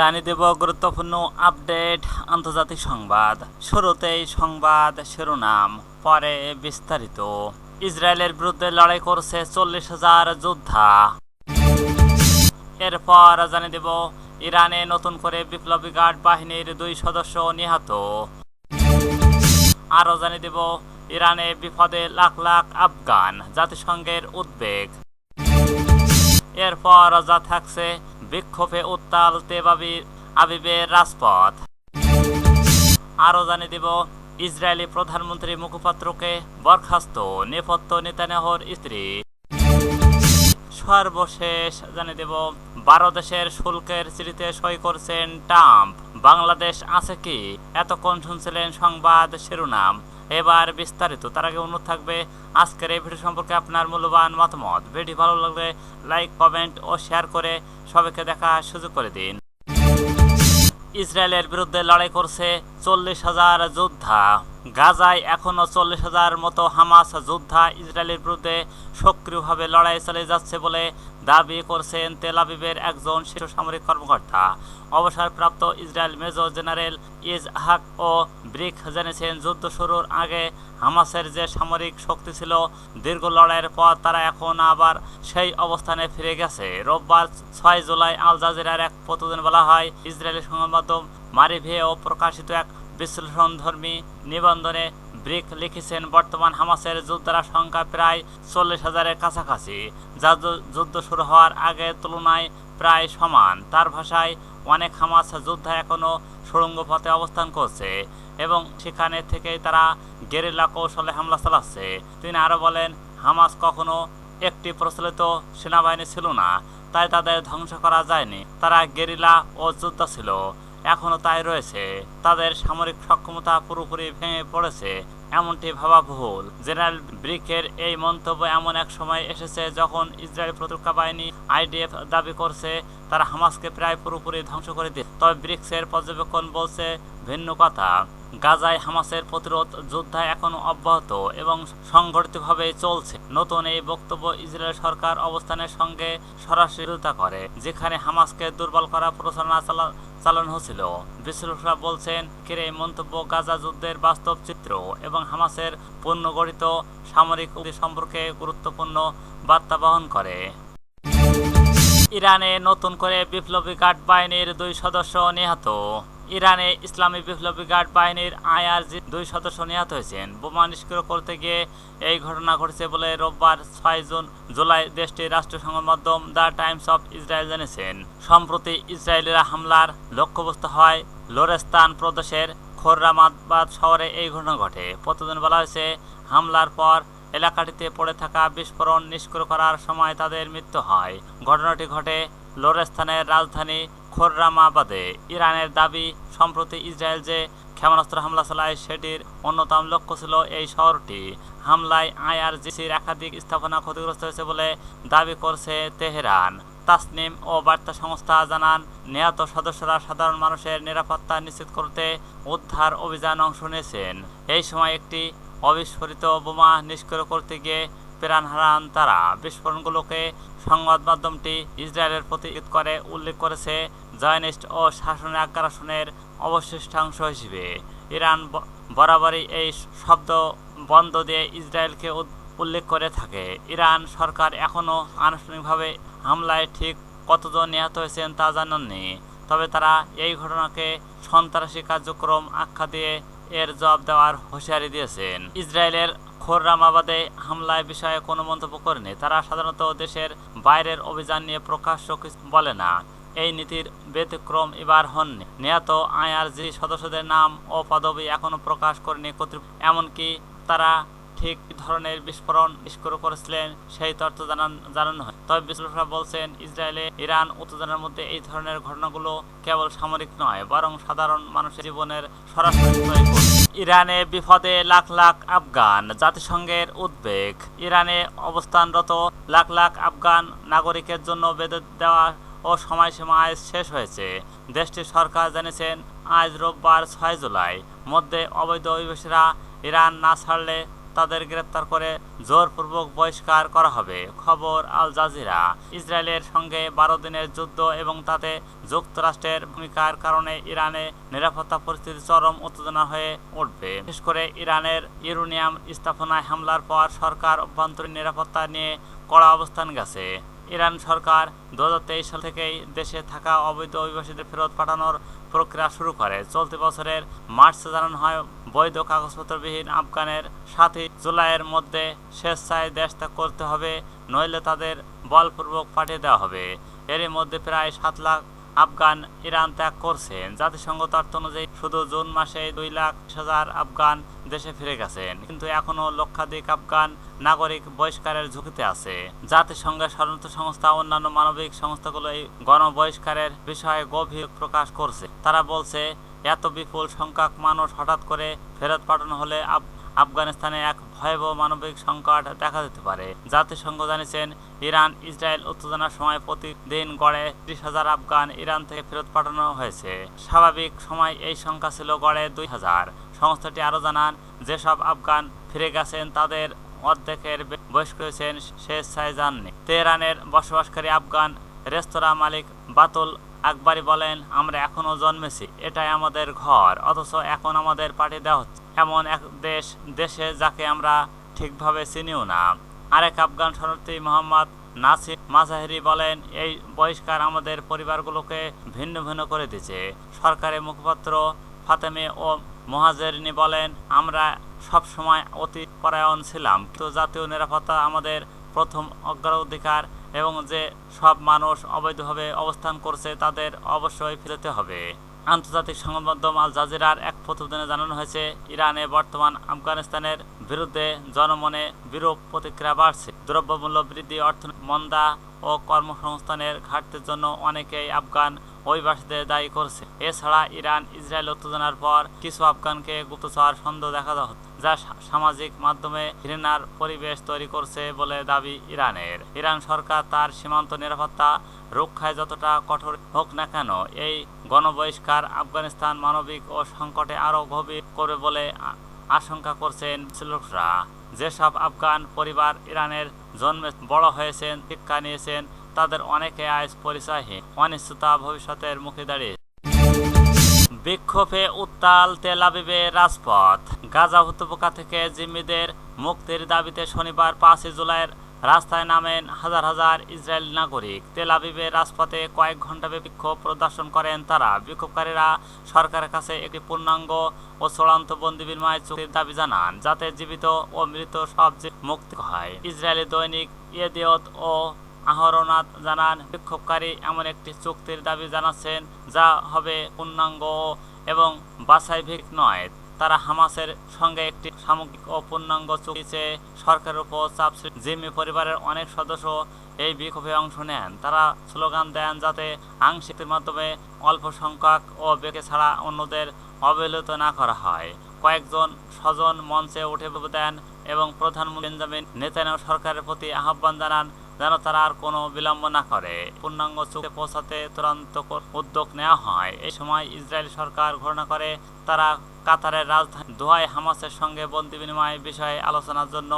জানিয়ে দেব গুরুত্বপূর্ণ আপডেট আন্তর্জাতিক সংবাদ। শুরুতেই সংবাদ শিরোনাম, পরে বিস্তারিত। ইসরায়েলের বিরুদ্ধে লড়াই করছে চল্লিশ হাজার যোদ্ধা। এরপর জানিয়ে দেব, ইরানে নতুন করে বিপ্লবী গার্ড বাহিনীর দুই সদস্য নিহত। আরও জানিয়ে দেব, ইরানে বিপদে লাখ লাখ আফগান, জাতিসংঘের উদ্বেগ। এরপর যা থাকছে বিক্ষোভে উত্তাল তেবাবি আবিবের রাজপথ। আরও জানিয়ে দেব, ইসরায়েলি প্রধানমন্ত্রী মুখপাত্রকে বরখাস্ত নেপথ্য নেতানিয়াহুর স্ত্রী। সর্বশেষ জানিয়ে দেব, বারো দেশের শুল্কের চিঠিতে সই করছেন ট্রাম্প। বাংলাদেশ আছে কি? এতক্ষণ শুনছিলেন সংবাদ শিরোনাম। এবার বিস্তারিত, তার আগে অনুরোধ থাকবে আজকের এই ভিডিও সম্পর্কে আপনার মূল্যবান মতামত। ভিডিও ভালো লাগলে লাইক, কমেন্ট ও শেয়ার করে সবাইকে দেখা সুযোগ করে দিন। ইসরায়েলের বিরুদ্ধে লড়াই করছে চল্লিশ হাজার যোদ্ধা। গাজায় এখনও চল্লিশ হাজার মতো হামাস যোদ্ধা ইসরায়েলের বিরুদ্ধে সক্রিয়ভাবে লড়াই চালিয়ে যাচ্ছে বলে দাবি করছেন তেল আবিবের একজন শীর্ষ সামরিক কর্মকর্তা। অবসরপ্রাপ্ত ইসরায়েল মেজর জেনারেল ইজ হাক ও ব্রিক জানিয়েছেন, যুদ্ধ শুরুর আগে হামাসের যে সামরিক শক্তি ছিল, দীর্ঘ লড়াইয়ের পর তারা এখন আবার সেই অবস্থানে ফিরে গেছে। রোববার ছয় জুলাই আল জাজিরার এক প্রতিদিন বলা হয় ইসরায়েলি সংবাদ মাধ্যম মারিভিয়েও প্রকাশিত এক বিশ্লেষণধর্মী নিবন্ধনে ব্রিক লিখেছেন, বর্তমান হামাসের যোদ্ধারা সংখ্যা প্রায় চল্লিশ হাজারের কাছাকাছি, যা যুদ্ধ শুরু হওয়ার আগে তুলনায় প্রায় সমান। তার ভাষায়, অনেক হামাস যোদ্ধা এখনও সুড়ঙ্গ পথে অবস্থান করছে এবং সেখানে থেকেই তারা গেরিলা কৌশলে হামলা চালাচ্ছে। তিনি আরও বলেন, হামাস কখনো একটি প্রচলিত সেনাবাহিনী ছিল না, তাই তাদের ধ্বংস করা যায়নি। তারা গেরিলা ও যোদ্ধা ছিল। এখনও তাই রয়েছে। তাদের সামরিক সক্ষমতা পুরোপুরি ভেঙে পড়েছে, এমনটি ভাবা ভুল জেনারেল ব্রিকের এই মন্তব্য এমন এক সময় এসেছে যখন ইসরায়েল প্রতিরক্ষা বাহিনী আইডিএফ দাবি করছে, তারা হামাসকে প্রায় পুরোপুরি ধ্বংস করে দিয়ে তবে ব্রিক্সের পর্যবেক্ষণ বলছে ভিন্ন কথা। গাজায় হামাসের প্রতিরোধ যোদ্ধা এখনও অব্যাহত এবং সংঘটিতভাবে চলছে। নতুন এই বক্তব্য ইসরায়েল সরকার অবস্থানের সঙ্গে সরাসরি বিরোধিতা করে, যেখানে হামাসকে দুর্বল করা প্রচারণা চালা- চালানো হচ্ছিল বিশ্লেষকরা বলছেন, কিরে মন্তব্য গাজা যুদ্ধের বাস্তব চিত্র এবং হামাসের পূর্ণগঠিত সামরিক সম্পর্কে গুরুত্বপূর্ণ বার্তা বহন করে। ইরানে নতুন করে বিপ্লবী গার্ড বাহিনীর দুই সদস্য নিহত। ইরানে ইসলামী বিপ্লবী গার্ড বাহিনীর আইআরজি দুই সদস্য নিহত হয়েছেন। বোমা নিষ্ক্রিয় করতে গিয়ে এই ঘটনা ঘটেছে বলে রোববার ছয় জুন জুলাই দেশটির রাষ্ট্রীয় সংবাদ মাধ্যম দ্য টাইমস অফ ইসরায়েল জানিয়েছেন। সম্প্রতি ইসরায়েলিরা হামলার লক্ষ্যবস্তু হয় লোরেস্তান প্রদেশের খোররামাবাদ শহরে এই ঘটনা ঘটে। প্রতিদিন বলা হয়েছে, হামলার পর এলাকাটিতে পড়ে থাকা বিস্ফোরণ নিষ্ক্রিয় করার সময় তাদের মৃত্যু হয়। ঘটনাটি ঘটে লোরেস্তানের রাজধানী খোররামাবাদে ইরানের দাবি, সম্প্রতি ইসরায়েল যে ক্ষেপণাস্ত্র হামলা চালায়, সেটির অন্যতম লক্ষ্য ছিল এই শহরটি হামলায় আইআরজিসির একাধিক স্থাপনা ক্ষতিগ্রস্ত হয়েছে বলে দাবি করছে তেহরান। তাসনিম ও বার্তা সংস্থা জানান, নিহত সদস্যরা সাধারণ মানুষের নিরাপত্তা নিশ্চিত করতে উদ্ধার অভিযান অংশ নিয়েছেন। এই সময় একটি অবিস্ফোরিত বোমা নিষ্ক্রিয় করতে গিয়ে প্রাণ হারান তারা। বিস্ফোরণগুলোকে সংবাদ মাধ্যমটি ইসরায়েলের প্রতি করে উল্লেখ করেছে জয়নিস্ট ও শাসনের আগ্রাসনের অবশিষ্টাংশ হিসেবে ইরান বরাবরই এই শব্দ বন্ধ দিয়ে ইসরায়েলকে উল্লেখ করে থাকে। ইরান সরকার এখনও আনুষ্ঠানিকভাবে হামলায় ঠিক কতজন নিহত হয়েছেন তা জানাননি, তবে তারা এই ঘটনাকে সন্ত্রাসী কার্যক্রম আখ্যা দিয়ে এর জবাব দেওয়ার হুঁশিয়ারি দিয়েছেন। ইসরায়েলের খোররামাবাদে হামলায় বিষয়ে কোনো মন্তব্য করেনি। তারা সাধারণত দেশের বাইরের অভিযান নিয়ে প্রকাশ্য বলে না। এই নীতির ব্যতিক্রম এবার হননি। নিহত আইআরজি সদস্যদের নাম ও পদবি এখনও প্রকাশ করেনি কর্তৃপক্ষ, এমনকি তারা ঠিক ধরনের বিস্ফোরণ নিষ্ক্রিয় করেছিলেন সেই তথ্য জানান জানানো হয়। তবে বিশ্লেষকরা বলছেন, ইসরায়েলে ইরান উত্তেজনার মধ্যে এই ধরনের ঘটনাগুলো কেবল সামরিক নয়, বরং সাধারণ মানুষের জীবনের সরাসরি ইরানে বিপদে লাখ লাখ আফগান, জাতিসংঘের উদ্বেগ। ইরানে অবস্থানরত লাখ লাখ আফগান নাগরিকের জন্য বেঁধে দেওয়া ও সময়সীমা আজ শেষ হয়েছে। দেশটির সরকার জানিয়েছেন, আজ রোববার ছয় জুলাই। মধ্যে অবৈধ অভিবাসীরা ইরান না ছাড়লে তাদের গ্রেপ্তার করে জোরপূর্বক বহিষ্কার করা হবে। খবর আল জাজিরা। ইসরায়েলের সঙ্গে বারো দিনের যুদ্ধ এবং তাতে যুক্তরাষ্ট্রের ভূমিকার কারণে ইরানে নিরাপত্তা পরিস্থিতি চরম উত্তেজনা হয়ে উঠবে। বিশেষ করে ইরানের ইউরেনিয়াম স্থাপনায় হামলার পর সরকার অভ্যন্তরীণ নিরাপত্তা নিয়ে কড়া অবস্থান গেছে। ইরান সরকার দু হাজার তেইশ সাল থেকেই দেশে থাকা অবৈধ অভিবাসীদের ফেরত পাঠানোর প্রক্রিয়া শুরু করে। চলতি বছরের মার্চে জানানো হয়, বৈধ কাগজপত্রবিহীন আফগানের সাথে জুলাইয়ের মধ্যে স্বেচ্ছায় দেশ ত্যাগ করতে হবে, নইলে তাদের বলপূর্বক পাঠিয়ে দেওয়া হবে। এরই মধ্যে প্রায় সাত লাখ আফগান ইরান ত্যাগ করছেন জাতিসংঘ তথ্য অনুযায়ী শুধু জুন মাসে দুই লাখ হাজার আফগান দেশে ফিরে গেছেন, কিন্তু এখনও লক্ষাধিক আফগান নাগরিক বহিষ্কারের ঝুঁকিতে আছে। জাতিসংঘের স্বতন্ত্র সংস্থা অন্যান্য মানবিক সংস্থাগুলো এই গণবহিষ্কারের বিষয়ে গভীর প্রকাশ করছে। তারা বলছে, এত বিপুল সংখ্যক মানুষ হঠাৎ করে ফেরত পাঠানো হলে আফগানিস্তানে এক ভয়াবহ মানবিক সংকট দেখা দিতে পারে। জাতিসংঘ জানিয়েছেন, ইরান, ইসরায়েল উত্তেজনার সময় প্রতিদিন গড়ে ত্রিশ হাজার আফগান ইরান থেকে ফেরত পাঠানো হয়েছে। স্বাভাবিক সময় এই সংখ্যা ছিল গড়ে দুই হাজার। সংস্থাটি আরও জানান, যেসব আফগান ফিরে গেছেন তাদের অর্ধেকের বয়স্ক হয়েছেন স্বেচ্ছায় যাননি তেহরানের বসবাসকারী আফগান রেস্তোরাঁ মালিক বাতুল আকবরী বলেন, আমরা এখনও জন্মেছি, এটাই আমাদের ঘর, অথচ এখন আমাদের পাঠিয়ে দেওয়া হচ্ছে। এমন এক দেশ, দেশে যাকে আমরা ঠিকভাবে চিনিও না। আরেক আফগান শরণার্থী মোহাম্মদ নাসির মাজাহেরি বলেন, এই বহিষ্কার আমাদের পরিবারগুলোকে ভিন্ন ভিন্ন করে দিয়েছে। সরকারের মুখপাত্র ফাতেমে ও মহাজেরিনী বলেন, আমরা সব সময় অতি পরায়ণ ছিলাম, কিন্তু জাতীয় নিরাপত্তা আমাদের প্রথম অগ্রাধিকার এবং যে সব মানুষ অবৈধভাবে অবস্থান করছে তাদের অবশ্যই ফিরতে হবে। আন্তর্জাতিক সংবাদমাধ্যম আল জাজিরার এক প্রতিবেদনে জানানো হয়েছে, ইরানে বর্তমান আফগানিস্তানের বিরুদ্ধে জনমনে বিরূপ প্রতিক্রিয়া বাড়ছে। দ্রব্যমূল্য বৃদ্ধি অর্থ মন্দা ও কর্মসংস্থানের ঘাটতির জন্য অনেকেই আফগান অভিবাসীদের দায়ী করছে। এছাড়া ইরান ইসরায়েল উত্তেজনার পর কিছু আফগানকে গুপ্তচর সন্দেহ দেখা হচ্ছে। যা সামাজিক মাধ্যমে ঘৃণার পরিবেশ তৈরি করছে বলে দাবি ইরানের। ইরান সরকার তার সীমান্ত নিরাপত্তা রক্ষায় যতটা কঠোর হোক না কেন, এই গণবহিষ্কার আফগানিস্তান মানবিক ও সংকটে আরও গভীর করবে বলে আশঙ্কা করছেন বিশ্লেষকরা যেসব আফগান পরিবার ইরানের জন্মে বড় হয়েছেন, শিক্ষা নিয়েছেন, তাদের অনেকে আজ পরিচয়হীন অনিশ্চয়তা ভবিষ্যতের মুখে দাঁড়িয়ে বিক্ষোভে উত্তাল তেল আবিবের রাজপথ। গাজা উপত্যকা থেকে জিম্মিদের মুক্তির দাবিতে শনিবার পাঁচই জুলাইয়ের রাস্তায় নামেন হাজার হাজার ইসরায়েল নাগরিক। তেল আবিবের রাজপথে কয়েক ঘন্টাব্যাপী বিক্ষোভ প্রদর্শন করেন তারা। বিক্ষোভকারীরা সরকারের কাছে একটি পূর্ণাঙ্গ ও চূড়ান্ত বন্দি বিনিময় চুক্তির দাবি জানান, যাতে জীবিত ও মৃত সব মুক্তি হয়। ইসরায়েলি দৈনিক ইয়েদিয়ত ও আহরনাথ জানান। বিক্ষোভকারী এমন একটি চুক্তির দাবি জানাচ্ছেন, যা হবে পূর্ণাঙ্গ এবং বাছাইভিক নয়। তারা হামাসের সঙ্গে একটি সামগ্রিক ও পূর্ণাঙ্গ চুক্তি সরকারের উপর চাপ জিম্মি পরিবারের অনেক সদস্য এই বিক্ষোভে অংশ নেন। তারা স্লোগান দেন যাতে আংশিকের মাধ্যমে অল্প সংখ্যক ও বেঁকে ছাড়া অন্যদের অবহেলিত না করা হয়। কয়েকজন স্বজন মঞ্চে উঠে দেন এবং প্রধানমন্ত্রী বেঞ্জামিন নেতানিয়াহু সরকারের প্রতি আহ্বান জানান যেন তারা আর কোনো বিলম্ব না করে। পূর্ণাঙ্গ চুক্তি পৌঁছাতে চূড়ান্ত উদ্যোগ নেওয়া হয়। এই সময় ইসরায়েল সরকার ঘোষণা করে, তারা কাতারের রাজধানী দোহায় হামাসের সঙ্গে বন্দি বিনিময় বিষয়ে আলোচনার জন্য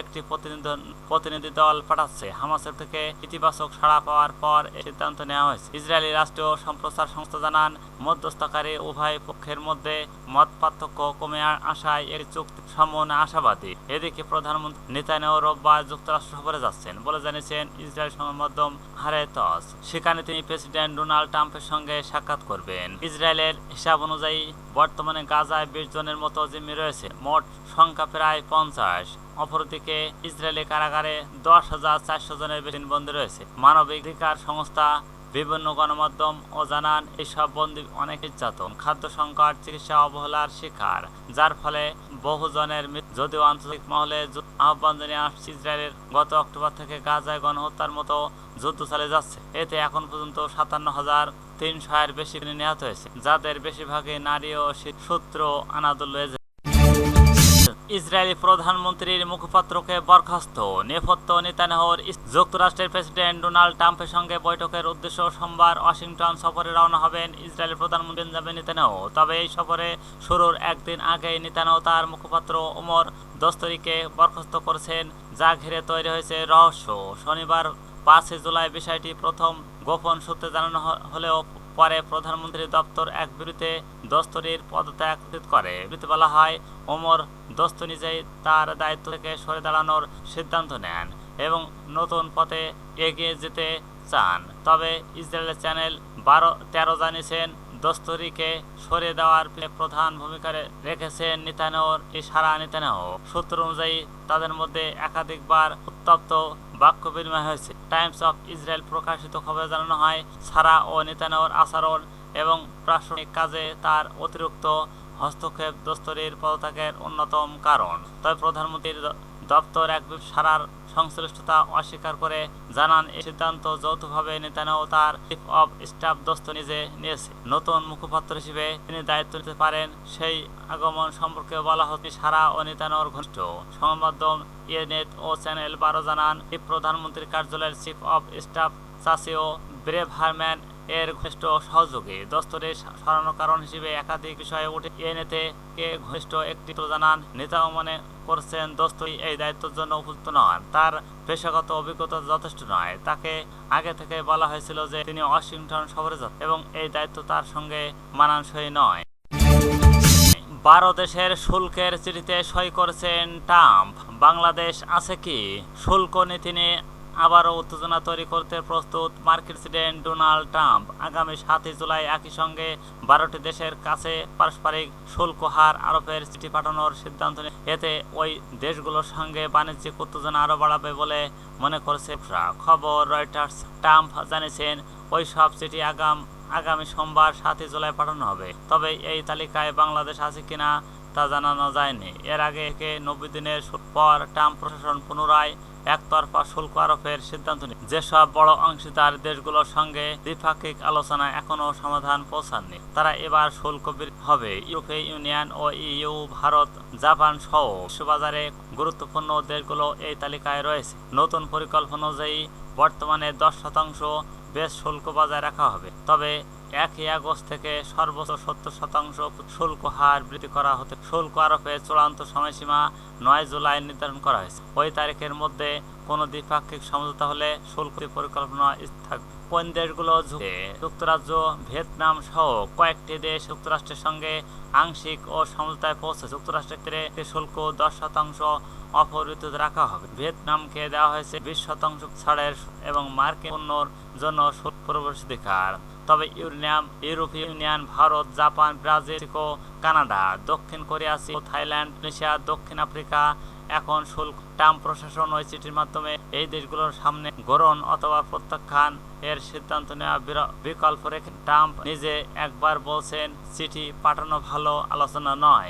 একটি প্রতিনিধি প্রতিনিধি দল পাঠাচ্ছে। হামাসের থেকে ইতিবাচক সাড়া পাওয়ার পর সিদ্ধান্ত নেওয়া হয়েছে। ইসরায়েলি রাষ্ট্রীয় সম্প্রচার সংস্থা জানান, মধ্যস্থকারী উভয় পক্ষের মধ্যে মত পার্থক্য কমে আসায় এই চুক্তি সম্ভাবনা আশাবাদী। এদিকে প্রধানমন্ত্রী নেতানিয়াহু রোববার যুক্তরাষ্ট্র সফরে যাচ্ছেন বলে জানিয়েছেন ইসরায়েল সংবাদ মাধ্যম হারেতস। সেখানে তিনি প্রেসিডেন্ট ডোনাল্ড ট্রাম্পের সঙ্গে সাক্ষাৎ করবেন। ইসরায়েলের হিসাব অনুযায়ী বর্তমানে গাজায় বিশ জনের মতো জিম্মি রয়েছে। মোট সংখ্যা প্রায় পঞ্চাশ। অপরদিকে ইসরায়েলি কারাগারে দশ হাজার চারশো জনের বেশি বন্দী রয়েছে। মানবিক অধিকার সংস্থা, বিভিন্ন গণমাধ্যম ও জানান এইসব বন্দী অনেক নির্যাতন। খাদ্য সংকট, চিকিৎসা অবহেলার শিকার, যার ফলে বহুজনের যদিও আন্তর্জাতিক মহলে আহ্বান জানিয়ে আসছে, ইসরায়েলের গত অক্টোবর থেকে গাজায় গণহত্যার মতো যুদ্ধ চালিয়ে যাচ্ছে। এতে এখন পর্যন্ত সাতান্ন হাজার তিনশো এর বেশি নিহত হয়েছে। যাদের বেশিরভাগই নারী ও সূত্র আনাদুল ইসরায়েলি প্রধানমন্ত্রীর মুখপাত্রকে বরখাস্ত নেপথ্য নেতানিয়াহুর ইস- যুক্তরাষ্ট্রের প্রেসিডেন্ট ডোনাল্ড ট্রাম্পের সঙ্গে বৈঠকের উদ্দেশ্য সোমবার ওয়াশিংটন সফরে রওনা হবেন ইসরায়েলের প্রধানমন্ত্রী বেঞ্জামিন নেতানিয়াহু। তবে এই সফরে শুরুর একদিন আগেই নেতানিয়াহু তার মুখপাত্র ওমর দস্তরিকে বরখাস্ত করেছেন। যা ঘিরে তৈরি হয়েছে রহস্য। শনিবার পাঁচই জুলাই বিষয়টি প্রথম গোপন সূত্রে জানানো হলেও পরে প্রধানমন্ত্রী দপ্তর এক বিরুদ্ধে দস্তরির পদত্যাগ করে। বিরুদ্ধে বলা হয়, ওমর দস্ত নিজেই তার দায়িত্ব থেকে সরে দাঁড়ানোর সিদ্ধান্ত নেন এবং নতুন পথে এগিয়ে যেতে চান। তবে ইসরায়েলের চ্যানেল বারো, তেরো জানিয়েছেন, দস্তরিকে সরে দেওয়ার প্রধান ভূমিকা রেখেছেন নেতানিয়াহুর ইশারা নেতানিয়াহু। সূত্র অনুযায়ী, তাদের মধ্যে একাধিকবার উত্তপ্ত বাক্য বিনিময় হয়েছে। টাইমস অফ ইসরায়েল প্রকাশিত খবরে জানানো হয়, সারা ও নেতানোর আচরণ এবং প্রশাসনিক কাজে তার অতিরিক্ত হস্তক্ষেপ দস্তরের পদত্যাগের অন্যতম কারণ। তবে প্রধানমন্ত্রীর দপ্তর এক সারার সংশ্লিষ্টতা অস্বীকার করে জানান এই সিদ্ধান্ত যৌথভাবে নেতানিয়াহু তার চিফ অব স্টাফ দস্ত নিজে নিয়েছে। নতুন মুখপাত্র হিসেবে তিনি দায়িত্ব নিতে পারেন, সেই আগমন সম্পর্কে বলা হচ্ছে সারা ও নেতানিয়াহুর ঘনিষ্ঠ সংবাদ মাধ্যম ইয়েনেট ও চ্যানেল বারো জানান প্রধানমন্ত্রীর কার্যালয়ের chief of staff Tzachi Braverman এর ঘনিষ্ঠ সহযোগী। দস্তরের সরানোর কারণ হিসেবে একাধিক বিষয়ে উঠে এনেতে কে ঘনিষ্ঠ একটি জানান, নেতাও মনে করছেন দস্তই এই দায়িত্বের জন্য উপযুক্ত নন। তার পেশাগত অভিজ্ঞতা যথেষ্ট নয়। তাকে আগে থেকে বলা হয়েছিল যে তিনি ওয়াশিংটন সফরে যান এবং এই দায়িত্ব তার সঙ্গে মানানসই নয়। বারো দেশের শুল্কের চিঠিতে সই করেছেন ট্রাম্প। বাংলাদেশ আছে কি? শুল্ক নীতি নিয়ে আবারও উত্তেজনা তৈরি করতে প্রস্তুত মার্কিন প্রেসিডেন্ট ডোনাল্ড ট্রাম্প। আগামী সাতই জুলাই একই সঙ্গে বারোটি দেশের কাছে পারস্পরিক শুল্ক হার আরোপের চিঠি পাঠানোর সিদ্ধান্ত এতে ওই দেশগুলোর সঙ্গে বাণিজ্যিক উত্তেজনা আরও বাড়াবে বলে মনে করছে খবর রয়টার্স। ট্রাম্প জানিয়েছেন, ওই সব চিঠি আগাম আগামী সোমবার সাতই জুলাই পাঠানো হবে। তবে এই তালিকায় বাংলাদেশ আছে কিনা তা জানানো যায়নি। এর আগে একে নব্বই দিনের পর ট্রাম্প প্রশাসন পুনরায় একতরফা শুল্ক আরোপের সিদ্ধান্ত নেয়। যেসব বড় অংশীদার দেশগুলোর সঙ্গে দ্বিপাক্ষিক আলোচনায় এখনও সমাধান পৌঁছাননি, তারা এবার শুল্ক হবে। ইউরোপীয় ইউনিয়ন ও ইউ, ভারত, জাপান সহ বিশ্ববাজারে গুরুত্বপূর্ণ দেশগুলো এই তালিকায় রয়েছে। নতুন পরিকল্পনা অনুযায়ী বর্তমানে দশ শতাংশ বেশ শুল্ক বজায় রাখা হবে। তবে একই আগস্ট থেকে সর্বোচ্চ সত্তর শতাংশ শুল্ক হার বৃদ্ধি করা হতে শুল্ক আরোপের চূড়ান্ত সময়সীমা নয় জুলাই নির্ধারণ করা হয়েছে। ওই তারিখের মধ্যে কোনো দ্বিপাক্ষিক সমঝোতা হলে শুল্ক পরিকল্পনা থাকবে। কোন দেশগুলো যুক্তরাজ্য ভিয়েতনাম সহ কয়েকটি দেশ যুক্তরাষ্ট্রের সঙ্গে আংশিক ও সমঝোতায় পৌঁছে যুক্তরাষ্ট্রের ক্ষেত্রে শুল্ক দশ শতাংশ অপরিবর্তিত রাখা হবে। ভিয়েতনামকে দেওয়া হয়েছে বিশ শতাংশ ছাড়ের এবং মার্কিন পণ্যর জন্য শুল্ক পূর্বশিকার তবে ইউরেনিয়াম ইউরোপীয় union, Bharat, Japan, Brazil Canada, দক্ষিণ কোরিয়া থাইল্যান্ড, ইন্দোনেশিয়া, দক্ষিণ আফ্রিকা। এখন শুল্ক ট্রাম্প প্রশাসন ওই চিঠির মাধ্যমে এই দেশগুলোর সামনে গ্রহণ অথবা প্রত্যাখ্যান এর সিদ্ধান্ত নেওয়া বিকল্প রেখে ট্রাম্প নিজে একবার বলছেন, চিঠি পাঠানো ভালো আলোচনা নয়।